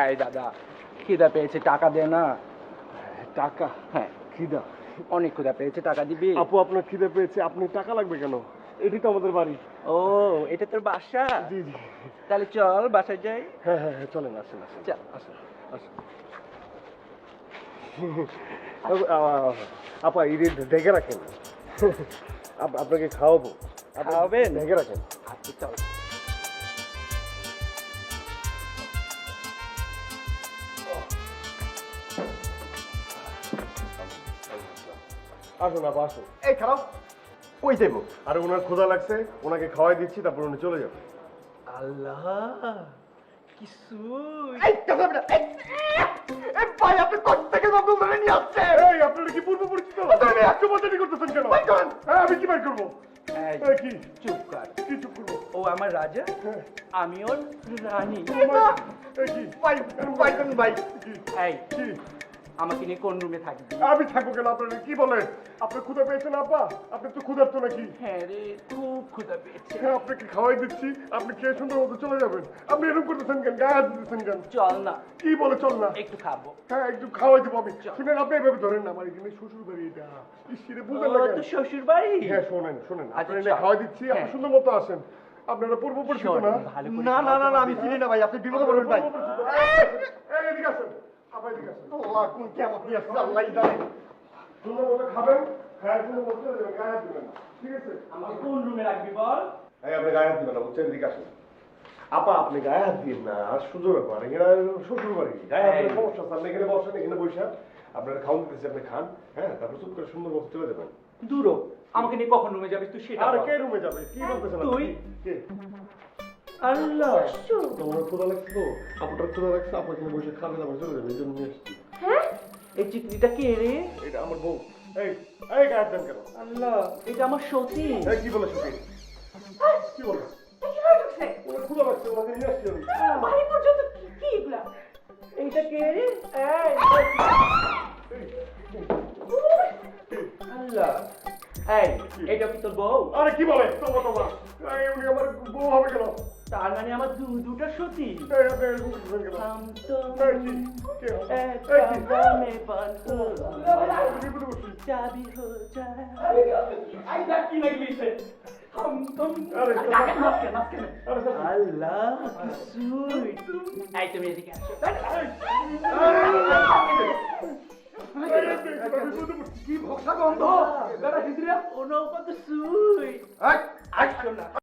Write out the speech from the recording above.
এই দাদা খিদা পেয়েছে টাকা দে না। টাকা? হ্যাঁ খিদা। অনেক ক্ষুদা পেয়েছে টাকা দিবি? আপু আপনার খিদে পেয়েছে আপনি টাকা লাগবে কেন? এটি তো আমাদের বাড়ি। ও এটা তোর বাসা? জি জি। তাহলে চল বাসায় যাই। হ্যাঁ হ্যাঁ হ্যাঁ চলেন আসেন আসেন। চল। আসেন আসেন। আপা ইডি ঢেকে রাখেন। আপনাকে খাওয়াবো। খাওয়াবেন? ঢেকে রাখেন। আচ্ছা চল। আসুন আপা আসুন। এই খারাপ কই যাইব? আর ওনার ক্ষুধা লাগছে ওনাকে খাওয়াই দিচ্ছি তারপর উনি চলে যাবে আল্লাহ কিছু এই কথা বলে এই এই ভাই আপনি কোথা থেকে নতুন ধরে নিয়ে আসছেন? এই আপনারা কি পূর্ব পরিচিত আপনি একশো পার্সেন্টই করতেছেন কেন? হ্যাঁ আমি কি বাই করব? এই, এই, কি? চুপ কর। কি চুপ করব? ও আমার রাজা হ্যাঁ। আমি ওর রানী। ভাই ভাই ভাই এই কি? আমাকে নিয়ে কোন রুমে থাকবি? আমি থাকব কেন আপনারা কি বলেন? আপনি ক্ষুধা পেয়েছেন আপা আপনি তো ক্ষুধার্ত নাকি? হ্যাঁ রে খুব ক্ষুদা পেয়েছে। হ্যাঁ আপনাকে খাওয়াই দিচ্ছি। আপনি খেয়ে সুন্দর মতো চলে যাবেন। আপনি এরকম করতেছেন কেন? গায়ে হাত দিতেছেন কেন? চল না। কি বলে চল না? একটু খাব। হ্যাঁ একটু খাওয়াই দেবো আমি। শুনেন আপনি এভাবে ধরেন না আমার এখানে শ্বশুর বাড়ি এটা ইসিরে বুঝলেন না তো শ্বশুর বাড়ি হ্যাঁ শোনেন শোনেন। আচ্ছা, আপনারা খাওয়াই দিচ্ছি আপনি হ্যাঁ। সুন্দর মতো আসেন। আপনারা পূর্ব পরিচিত না? না না না না আমি চিনি না ভাই আপনি বিপদে পড়বেন ভাই। এদিকে আসেন। আল্লাহ কোন কেমন নিয়ে আসছে আল্লাহ জানে। সুন্দর মতো খাবেন হ্যাঁ সুন্দর মতো গায়ে দিবেন না। ঠিক আছে? আমাকে কোন রুমে রাখবি বল? এই আপনি গায়ে হাত দিবেন না বুঝছেন? এদিকে আসেন। আপা আপনি গায়ে হাত দিন না আর সুযোগ ব্যাপার এখানে শ্বশুর বাড়ি গায়ে হাত দিলে সমস্যা আপনি এখানে বসেন এখানে বসে আপনার খাওয়ান দিতেছি আপনি খান হ্যাঁ? তারপর চুপ করে সুন্দর মতো চলে যাবেন। দূরও আমাকে নিয়ে কখন রুমে যাবি? তুই সেটা আর কে রুমে যাবে? কি বলতেছেন আপনি? তুই? আল্লাহ। তোমার ক্ষুধা লাগছে তো? আপনার ক্ষুধা লাগছে আপনি এখানে বসে খাবেন আবার চলে যাবেন এই জন্য নিয়ে এসেছি এই চিত্রিটা কে রে? এটা আমার বউ। এই এই গায়ে হাত দেন কেন? আল্লাহ এটা আমার সতী। এই কি বলে শুনি কি বলে? ক্ষুধা লাগছে ওনাকে নিয়ে আসছি আমি। বাড়ি পর্যন্ত কি কি এগুলা? এইটা কে রে? আল্লাহ। এই এটা কি তোর বউ? আরে কি বলে? তোমা তোমা উনি আমার বউ হবে কেন? তার মানে আমার দু দুটো সতী চাবি হো যায় কি লাগলি ভক্সা গন্ধ বেটা খিচড়িয়া অনুপাত সুই আচ্ছা